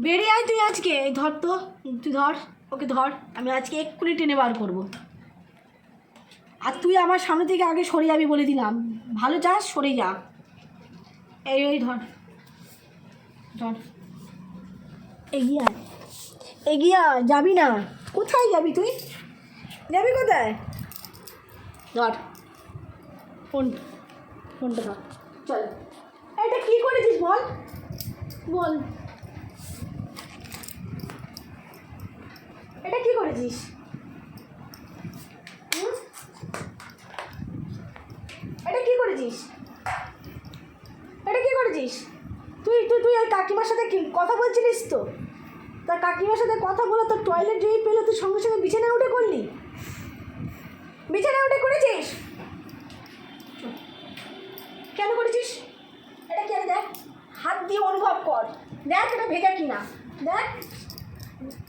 বেরিয়ে আয় তুই আজকে, এই ধর তো, তুই ধর, ওকে ধর, আমি আজকে এক্ষুনি টেনে বার করব। আর তুই আমার সামনে থেকে আগে সরে যাবি বলে দিলাম। ভালো চাস, সরে যা। এই এই ধর ধর। এগিয়ে আয়। এগিয়ে আয়, যাবি না। কোথায় যাবি তুই? যাবি কোথায়? ধর। ফোন, ফোনটা ধর। চল। এটা কী করেছিস বল? বল। এটা কি করেছিস? এটা কি করেছিস? এটা কি করেছিস? তুই তুই তুই ওই কাকিমার সাথে কথা বলছিলিস তো? তার কাকিমার সাথে কথা বলে তোর টয়লেট যেই পেল তুই সঙ্গে সঙ্গে বিছানায় উঠে করলি বিছানায় উঠে করেছিস? কেন করেছিস? এটা কি? দেখ, হাত দিয়ে অনুভব কর। দেখ এটা ভেজা কিনা। দেখ।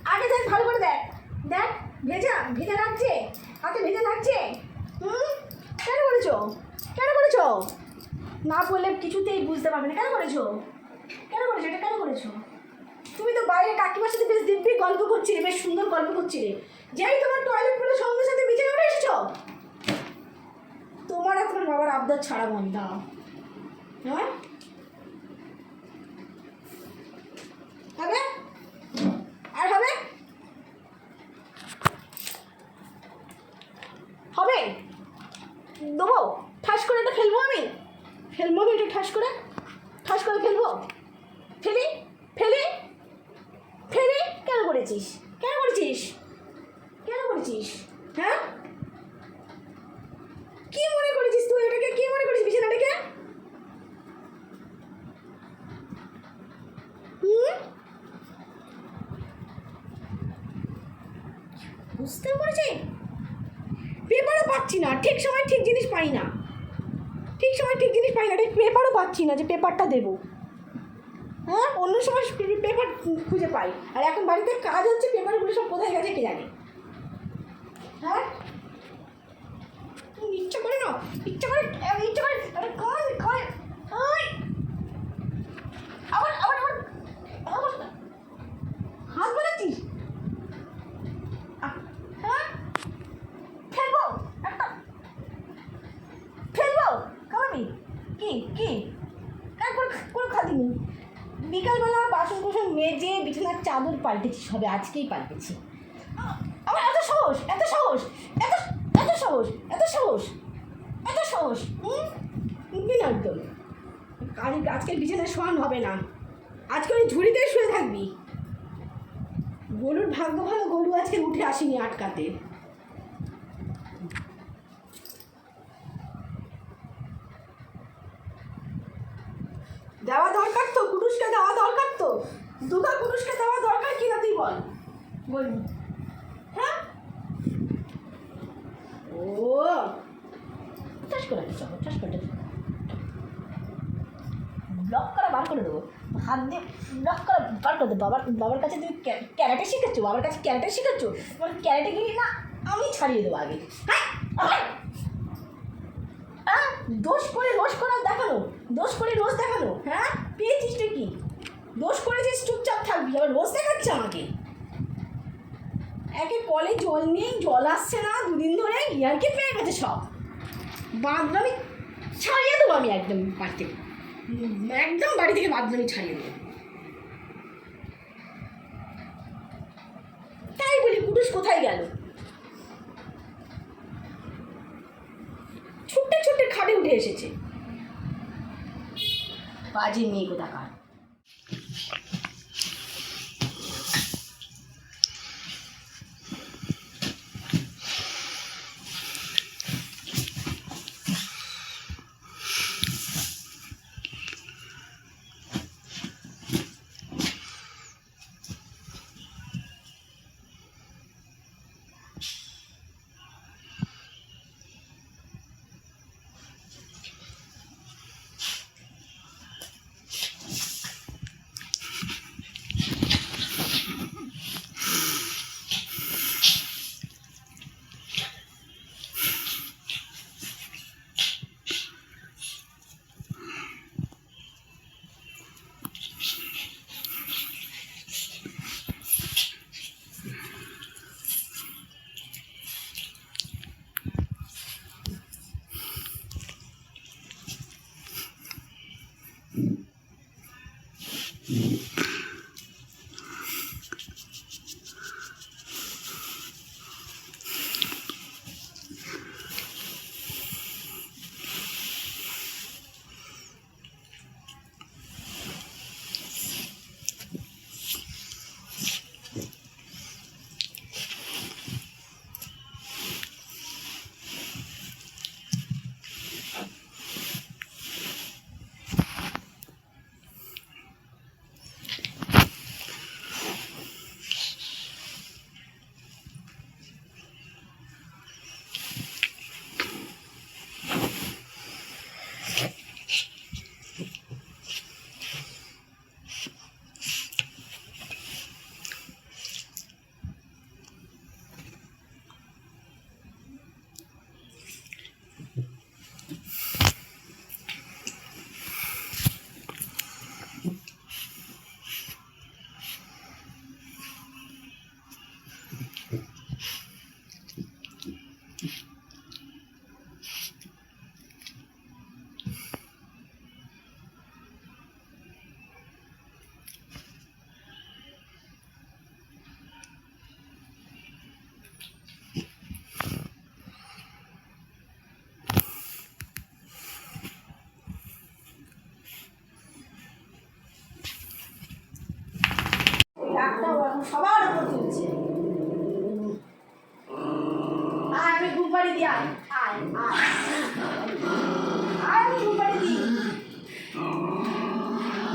আগে দেখ, ভালো করে দেখ। দেখ, ভেজা ভেজা লাগছে? হাতে ভেজা লাগছে? হুম? কেন করেছ? কেন করেছ? না বললে কিছুতেই বুঝতে পারবে না। কেন করেছ? কেন করেছ? এটা কেন করেছ? তুমি তো বাইরে কাকিমার সাথে বেশ দিব্যি গল্প করছিলে, বেশ সুন্দর গল্প করছিলে। যাই তোমার টয়লেটগুলো সঙ্গে সাথে বিছানা উঠে এসেছ? তোমার আর তোমার বাবার আবদার ছাড়া বন্ধ হ্যাঁ? হবে? আর হবে? হবে? দেবো? ঠাস করে এটা ফেলব আমি? ফেলব আমি এটা ঠাস করে? ঠাস করে ফেলব? ফেলি? ফেলি? ফেলি? কেন করেছিস? কেন করেছিস? কেন করেছিস? হ্যাঁ কি মনে করেছিস তুই এটাকে কি মনে করেছিস বিছানাটাকে হুম বুঝতে পেরেছি? পেপারও পাচ্ছি না। ঠিক সময় ঠিক জিনিস পাই না। ঠিক সময় ঠিক জিনিস পাই না। ঠিক পেপারও পাচ্ছি না যে পেপারটা দেবো। হ্যাঁ? অন্য সময় পেপার খুঁজে পাই। আর এখন বাড়িতে কাজ হচ্ছে, পেপারগুলো সব কোথায় গেছে কে জানে? হ্যাঁ? ইচ্ছা করে না ইচ্ছা করে ইচ্ছা করে আরে কয় কয় ওই আবার আবার আবার আবার হাত বানাচ্ছিস আহ, হ্যাঁ ফেলব একটা ফেলব খাওয়াবি কি? কি? কোনো খাদিনি বিকালবেলা বাসন কোসন মেজে বিছানার চাদর পাল্টেছি সবে আজকেই পাল্টেছি। আমার এত সাহস এত সাহস, এত এত সাহস এত সাহস এত সাহস দিন একদম কাজ আজকের বিছানায় শোয়ান হবে না। আজকে ওই ঝুড়িতেই শুয়ে থাকবি। গরুর ভাগ্য ভালো গরু আজকে উঠে আসিনি আটকাতে দেওয়া দরকার তো কুটুসকে দেওয়া দরকার তো দুগা কুটুসকে দেওয়া দরকার কি না তুই বল বলবি। হ্যাঁ? ও। করে করে ব্লক করা বার করে দেবো। দিয়ে ব্লক করা করে বাবার বাবার কাছে তুমি ক্যা- ক্যারাটে শিখেছো? বাবার কাছে ক্যারাটে শিখেছো? তোমার ক্যারাটে গিয়ে না, আমি ছাড়িয়ে দেবো আগে। হ্যাঁ হ্যাঁ দোষ করে রোজ করা দেখানো দোষ করে রোজ দেখানো হ্যাঁ পেয়েছিস তুই কি? দোষ করেছিস, চুপচাপ থাকবি। আবার রোজ দেখাচ্ছে আমাকে। একে কলে জল নেই জল আসছে না, দুদিন ধরে ইয়ারকে পেয়ে গেছে সব। বাদনামি ছাড়িয়ে দেবো আমি একদম বাড়ি থেকে। একদম বাড়ি থেকে বাদনামি ছাড়িয়ে দেবো। তাই বলি, কুটুস কোথায় গেল? ছুটে ছুটে খাটে উঠে এসেছে। বাজে মেয়ে কোথাকার?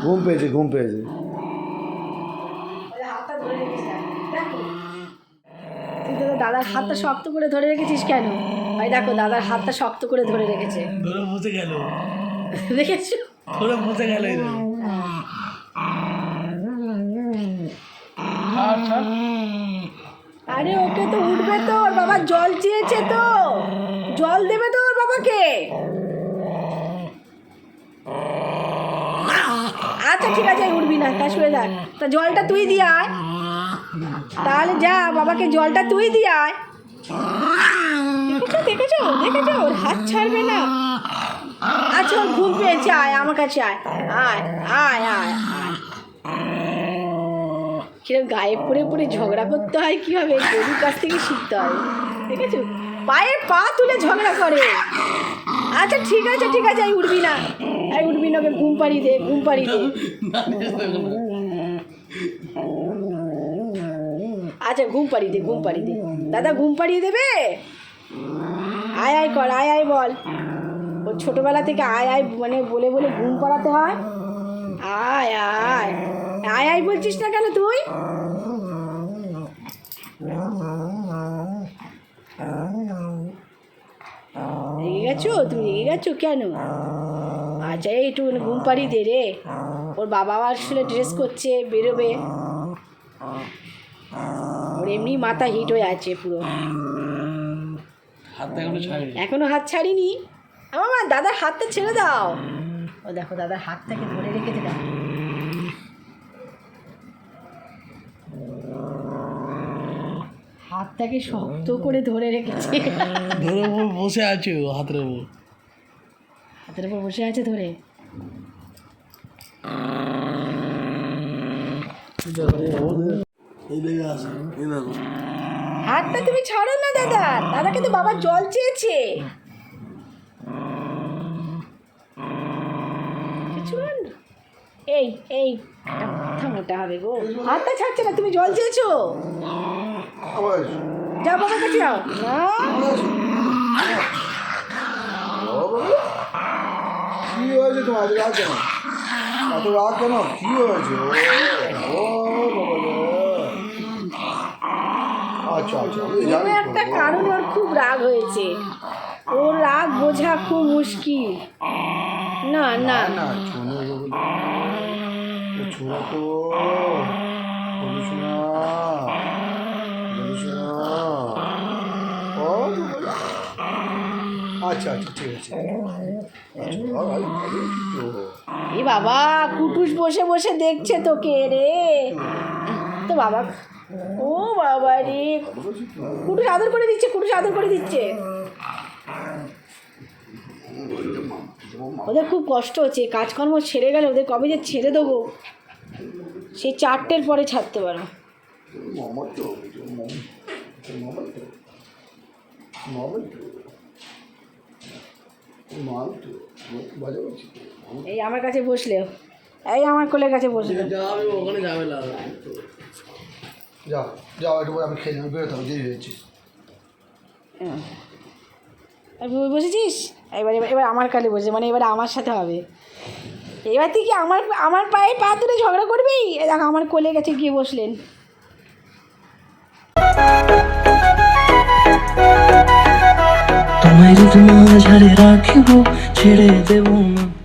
ঘুম পেয়েছে ঘুম পেয়েছে। দাদার হাতটা শক্ত করে ধরে রেখেছিস কেন? ভাই দেখো দাদার হাতটা শক্ত করে ধরে রেখেছে। ধরে মুছে গেল। দেখেছ? ধরে মুছে গেল আর আচ্ছা। ওকে তো উঠবে তো, ওর বাবা জল চেয়েছে তো। জল দেবে তো ওর বাবাকে। আচ্ছা ঠিক আছে, উঠবি না তা শুয়ে যাক তা জলটা তুই দিয়ে আয়। তাহলে যা, বাবাকে জলটা তুই দিয়ে আয়। দেখেছ দেখেছ ওর হাত ছাড়বে না। আচ্ছা ঘুম পেয়েছে, আয়, আমার কাছে আয় আয়। আয় আয় আয়। কিরম গায়ে পড়ে পড়ে ঝগড়া করতে হয়, কীভাবে? গরুর কাছ থেকে শিখতে হবে দেখেছ পায়ে পা তুলে ঝগড়া করে। আচ্ছা ঠিক আছে ঠিক আছে এই উঠবি না। এই উঠবি না, ওকে ঘুম পাড়ি দে, ঘুম পাড়ি দে। আচ্ছা ঘুম পাড়ি দে, ঘুম পাড়ি দে। দাদা, ঘুম পাড়িয়ে দেবে? আয় আয় কর, আয় আয় বল। ও ছোটোবেলা থেকে আয় আয় মানে বলে বলে ঘুম পাড়াতে হয়। আয় আয়। আয় আয় বলছিস না কেন তুই? রেগে গেছো? তুমি রেগে গেছো কেন? আচ্ছা একটু ঘুম পাড়িয়ে দে রে। ওর বাবা আসলে ড্রেস করছে বেরোবে। ওর এমনি মাথা হিট হয়ে আছে পুরো। এখনও হাত ছাড়িনি? আমার দাদার হাতটা ছেড়ে দাও। ও দেখো দাদার হাতটাকে ধরে রেখেছে দেখো হাতটাকে শক্ত করে ধরে রেখেছে। ধরে বসে আছে ও হাতের উপর। হাতের উপর বসে আছে ধরে। হাতটা তুমি ছাড়ো না দাদা। দাদাকে তো বাবা জল চেয়েছে। কিছু এই এই মোটা হবে গো। হাতটা ছাড়ছে না তুমি জল চেয়েছো? যাও বাবার কাছে যাও। না কি হয়েছে তোমার? রাগ কেন? এত রাগ কেন? কি হয়েছে ও ও বাবা রে। আচ্ছা আচ্ছা আমি কোনো একটা। কারণে ওর খুব রাগ হয়েছে। ওর রাগ বোঝা খুব মুশকিল। না না। না ছোড়া তো আচ্ছা আচ্ছা ঠিক আছে। আচ্ছা। এ বাবা কুটুস বসে বসে দেখছে তোকে রে। তো বাবা ও বাবা রে কুটুস আদর করে দিচ্ছে কুটুস আদর করে দিচ্ছে। ওদের খুব কষ্ট হচ্ছে, কাজকর্ম ছেড়ে গেলে ওদের কবে যে ছেড়ে দেবো? সেই চারটের পরে ছাড়তে পারো। এই আমার কাছে বসলে এই আমার কোলের কাছে বসলে ওখানে যাবে না যা যাও একটু পরে আমি খেয়ে নেব বেরোতে হবে দেরি হয়েছে। হ্যাঁ। বসেছিস? এবার এবার এবার আমার কালে বসে মানে এবার আমার সাথে হবে। এবার তুই কি আমার আমার পায়ে পা তুলে ঝগড়া করবি? দেখো আমার কোলে গেছে গিয়ে বসলেন। তোমায় যদি মাঝারে রাখিব ছেড়ে দেব না।